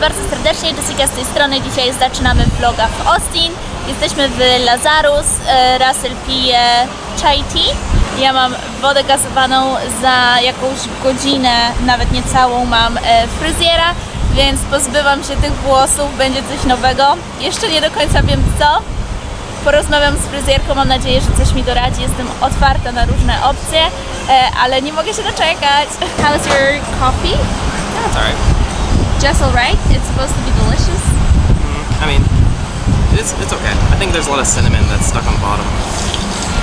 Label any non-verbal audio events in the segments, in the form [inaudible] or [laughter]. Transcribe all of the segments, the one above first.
bardzo serdecznie, Jessica z tej strony. Dzisiaj zaczynamy vloga w Austin. Jesteśmy w Lazarus, e, Russell pije chai tea. Ja mam wodę gazowaną za jakąś godzinę, nawet niecałą mam e, fryzjera, więc pozbywam się tych włosów, będzie coś nowego. Jeszcze nie do końca wiem co. Porozmawiam z fryzjerką, mam nadzieję, że coś mi doradzi. Jestem otwarta na różne opcje, e, ale nie mogę się doczekać. How's your coffee? That's alright. Just alright. It's supposed to be delicious. I mean, it's, it's okay. I think there's a lot of cinnamon that's stuck on the bottom.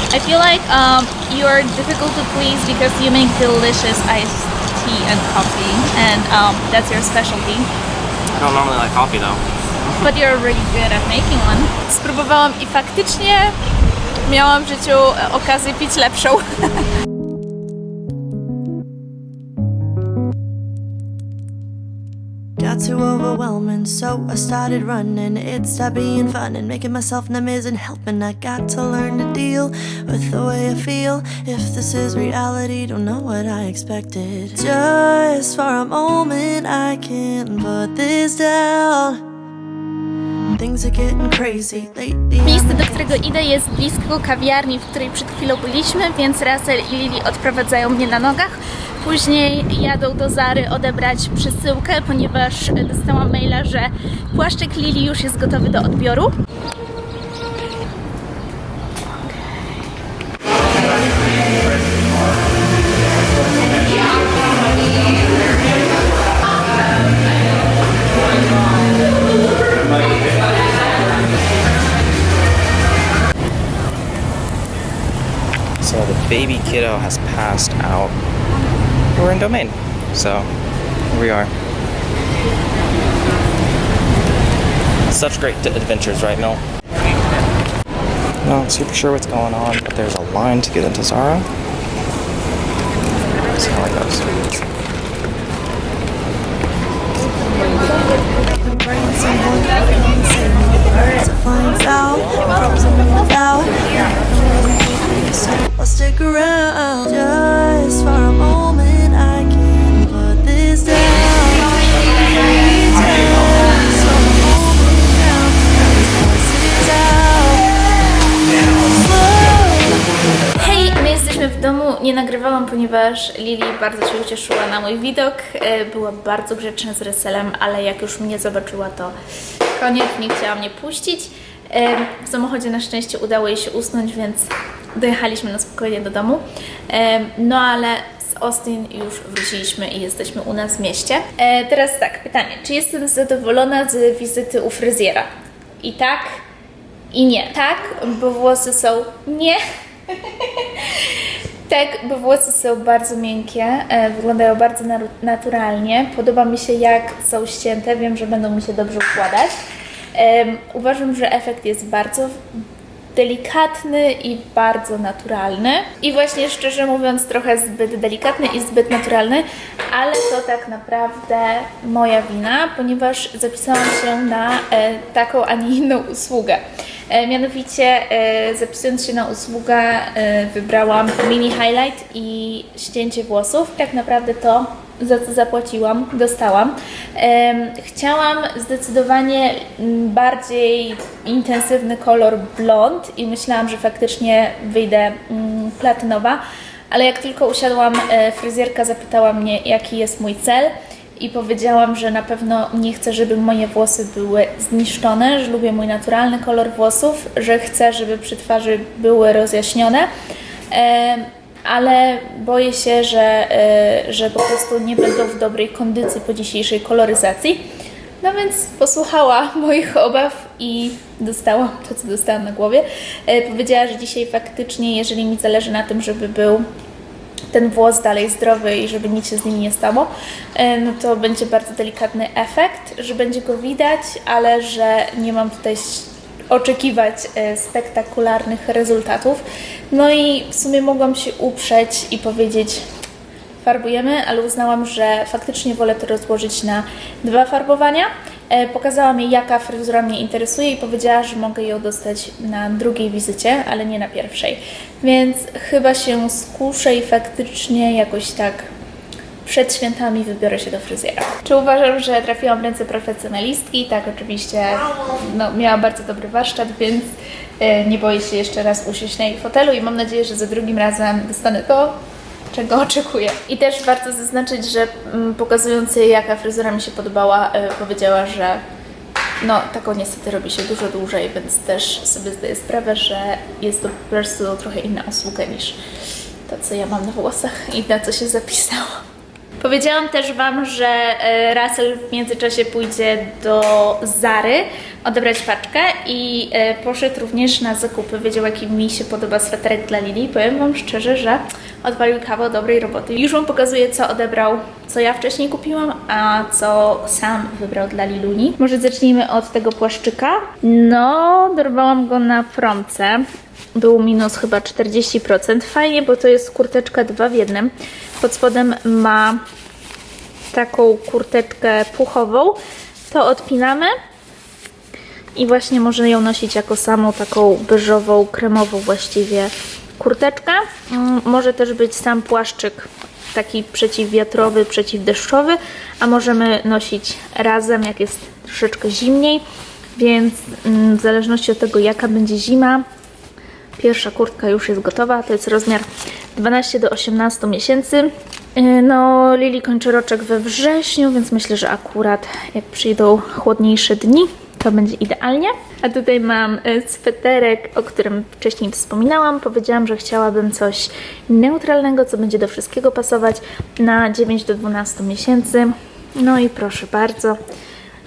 I feel like um, you're difficult to please because you make delicious iced tea and coffee, and um, that's your specialty. I don't normally like coffee though. [laughs] But you're really good at making one. Spróbowałam i faktycznie miałam w życiu okazję pić lepszą. [laughs] Got too overwhelming, so I started running. It stopped being fun and making myself numb isn't helping. I got to learn to deal with the way I feel. If this is reality, don't know what I expected. Just for a moment, I can't put this down. Miejsce, do którego idę jest blisko kawiarni, w której przed chwilą byliśmy, więc Russell i Lily odprowadzają mnie na nogach. Później jadą do Zary odebrać przesyłkę, ponieważ dostałam maila, że płaszczyk Lily już jest gotowy do odbioru. So the baby kiddo has passed out. In domain. So here we are. Such great adventures, right, Mill? Not super sure what's going on, but there's a line to get into Zara. See how it goes. The brains and Nie nagrywałam, ponieważ Lili bardzo się ucieszyła na mój widok. E, Była bardzo grzeczna z Ryselem, ale jak już mnie zobaczyła, to koniec, nie chciała mnie puścić. E, W samochodzie na szczęście udało jej się usnąć, więc dojechaliśmy na spokojnie do domu. E, No ale z Austin już wróciliśmy i jesteśmy u nas w mieście. Teraz tak, pytanie. Czy jestem zadowolona z wizyty u fryzjera? I tak, i nie. Tak, bo włosy są nie. [laughs] Tak, bo włosy są bardzo miękkie, e, wyglądają bardzo naturalnie. Podoba mi się, jak są ścięte. Wiem, że będą mi się dobrze układać. Uważam, że efekt jest bardzo delikatny i bardzo naturalny. I właśnie szczerze mówiąc, trochę zbyt delikatny i zbyt naturalny, ale to tak naprawdę moja wina, ponieważ zapisałam się na e, taką, a nie inną usługę. E, mianowicie, e, zapisując się na usługę, e, wybrałam mini highlight i ścięcie włosów. Tak naprawdę to za co zapłaciłam, dostałam. Chciałam zdecydowanie mm, bardziej intensywny kolor blond i myślałam, że faktycznie wyjdę mm, platynowa, ale jak tylko usiadłam, fryzjerka zapytała mnie, jaki jest mój cel i powiedziałam, że na pewno nie chcę, żeby moje włosy były zniszczone, że lubię mój naturalny kolor włosów, że chcę, żeby przy twarzy były rozjaśnione. Ale boję się, że, y, że po prostu nie będą w dobrej kondycji po dzisiejszej koloryzacji. No więc posłuchała [laughs] moich obaw i dostałam to, co dostałam na głowie. Y, Powiedziała, że dzisiaj faktycznie, jeżeli mi zależy na tym, żeby był ten włos dalej zdrowy i żeby nic się z nim nie stało, e, no to będzie bardzo delikatny efekt, że będzie go widać, ale że nie mam tutaj oczekiwać e, spektakularnych rezultatów. No i w sumie mogłam się uprzeć i powiedzieć, farbujemy, ale uznałam, że faktycznie wolę to rozłożyć na dwa farbowania. E, Pokazała mi, jaka fryzura mnie interesuje i powiedziała, że mogę ją dostać na drugiej wizycie, ale nie na pierwszej. Więc chyba się skuszę i faktycznie jakoś tak przed świętami wybiorę się do fryzjera. Czy uważam, że trafiłam w ręce profesjonalistki? Tak, oczywiście. No, miała bardzo dobry warsztat, więc e, nie boję się jeszcze raz usiąść na jej fotelu i mam nadzieję, że za drugim razem dostanę to, czego [laughs] oczekuję. I też warto zaznaczyć, że mm, pokazując jej, jaka fryzura mi się podobała, e, powiedziała, że no, taką niestety robi się dużo dłużej, więc też sobie zdaję sprawę, że jest to po prostu trochę inna usługa niż to, co ja mam na włosach i na co się zapisałam. Powiedziałam też Wam, że e, Russell w międzyczasie pójdzie do Zary odebrać paczkę i e, poszedł również na zakupy. Wiedział, jaki mi się podoba sweterek dla Lili. Powiem Wam szczerze, że odwalił kawał dobrej roboty. Już Wam pokazuję, co odebrał, co ja wcześniej kupiłam, a co sam wybrał dla Liluni. Może zacznijmy od tego płaszczyka. No, dorwałam go na promce. Był minus chyba 40%. Fajnie, bo to jest kurteczka dwa w jednym. Pod spodem ma taką kurteczkę puchową. To odpinamy i właśnie można ją nosić jako samą taką beżową, kremową właściwie kurteczkę. Mm, Może też być sam płaszczyk taki przeciwwiatrowy, przeciwdeszczowy, a możemy nosić razem, jak jest troszeczkę zimniej, więc mm, w zależności od tego, jaka będzie zima, Pierwsza kurtka już jest gotowa, to jest rozmiar 12 do 18 miesięcy. Yy, No, Lili kończy roczek we wrześniu, więc myślę, że akurat jak przyjdą chłodniejsze dni, to będzie idealnie. A tutaj mam y, sweterek, o którym wcześniej wspominałam. Powiedziałam, że chciałabym coś neutralnego, co będzie do wszystkiego pasować na 9 do 12 miesięcy. No i proszę bardzo,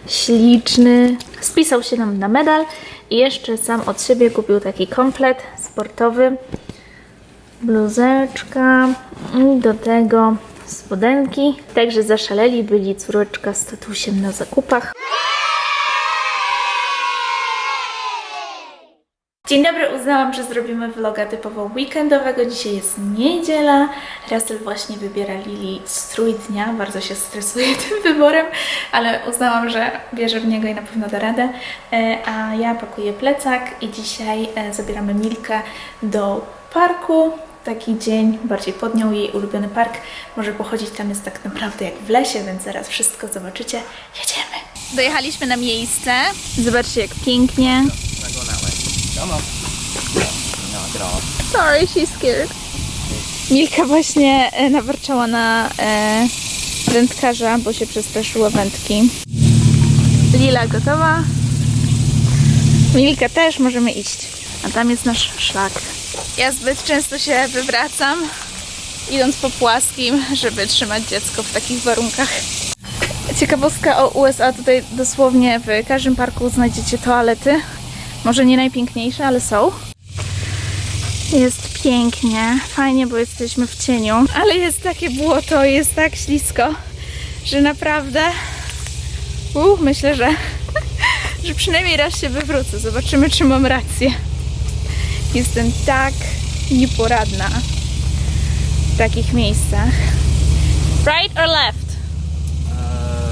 śliczny. Spisał się nam na medal i jeszcze sam od siebie kupił taki komplet sportowy. Bluzeczka i do tego spodenki. Także zaszaleli byli córeczka z tatusiem na zakupach. Dzień dobry, uznałam, że zrobimy vloga typowo weekendowego. Dzisiaj jest niedziela. Russell właśnie wybiera Lili strój dnia. Bardzo się stresuję [laughs] tym wyborem, ale uznałam, że wierzę w niego i na pewno da radę. E, A ja pakuję plecak i dzisiaj e, zabieramy Milkę do parku. Taki dzień, bardziej pod nią, jej ulubiony park. Może pochodzić tam jest tak naprawdę jak w lesie, więc zaraz wszystko zobaczycie. Jedziemy. Dojechaliśmy na miejsce. Zobaczcie jak pięknie. Not going that way. Come on. Off. Sorry, she's scared. Milka właśnie e, nawarczała na e, wędkarza, bo się przestraszyła wędki. Lila gotowa. Milka też, możemy iść. A tam jest nasz szlak. Ja zbyt często się wywracam, idąc po płaskim, żeby trzymać dziecko w takich warunkach. Ciekawostka o USA, tutaj dosłownie w każdym parku znajdziecie toalety. Może nie najpiękniejsze, ale są. Jest pięknie, fajnie, bo jesteśmy w cieniu, ale jest takie błoto, jest tak ślisko, że naprawdę uh, myślę, że, [laughs] że przynajmniej raz się wywrócę. Zobaczymy, czy mam rację. Jestem tak nieporadna w takich miejscach. Right or left?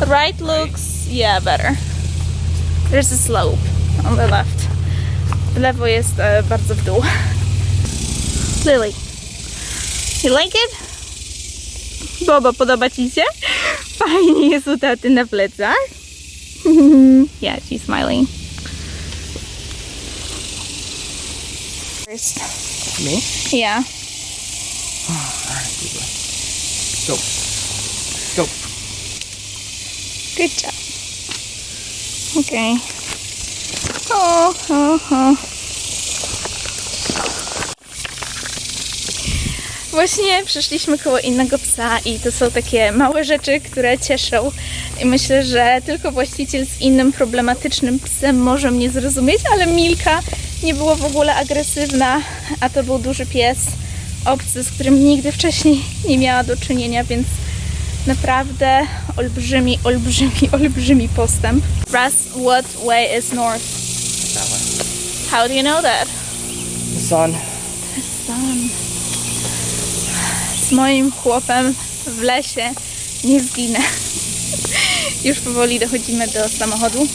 right looks, yeah, better. There's a slope on the left. W lewo jest e, bardzo w dół. [laughs] Lily, you like it? Bobo, podoba Ci się? [laughs] Fajnie jest u taty na plecach. [laughs] yeah, she's smiling. First. Me? Yeah. Go. Go. Good job. Okay. Właśnie przeszliśmy koło innego psa i to są takie małe rzeczy, które cieszą. I myślę, że tylko właściciel z innym problematycznym psem może mnie zrozumieć, ale Milka nie była w ogóle agresywna, a to był duży pies, obcy, z którym nigdy wcześniej nie miała do czynienia, więc naprawdę olbrzymi, olbrzymi, [laughs] olbrzymi postęp. Russ, what way is north? How do you know that? The sun. Sam. Z moim chłopem w lesie nie zginę. Już powoli dochodzimy do samochodu.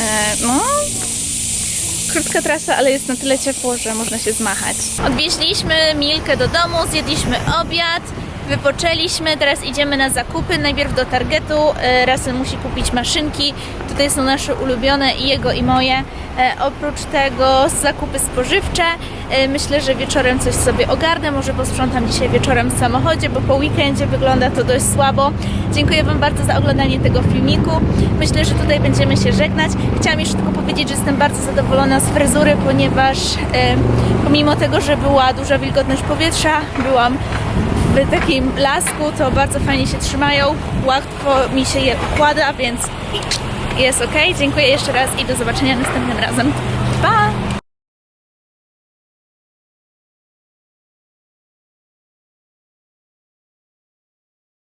E, no, krótka trasa, ale jest na tyle ciepło, że można się zmachać. Odwieźliśmy Milkę do domu, zjedliśmy obiad Wypoczęliśmy, teraz idziemy na zakupy. Najpierw do Targetu. E, Russell musi kupić maszynki. Tutaj są nasze ulubione i jego i moje. E, Oprócz tego zakupy spożywcze. E, Myślę, że wieczorem coś sobie ogarnę. Może posprzątam dzisiaj wieczorem w samochodzie, bo po weekendzie wygląda to dość słabo. Dziękuję Wam bardzo za oglądanie tego filmiku. Myślę, że tutaj będziemy się żegnać. Chciałam jeszcze tylko powiedzieć, że jestem bardzo zadowolona z fryzury, ponieważ e, pomimo tego, że była duża wilgotność powietrza, byłam w takim lasku, to bardzo fajnie się trzymają, łatwo mi się je układa, więc jest ok. Dziękuję jeszcze raz i do zobaczenia następnym razem.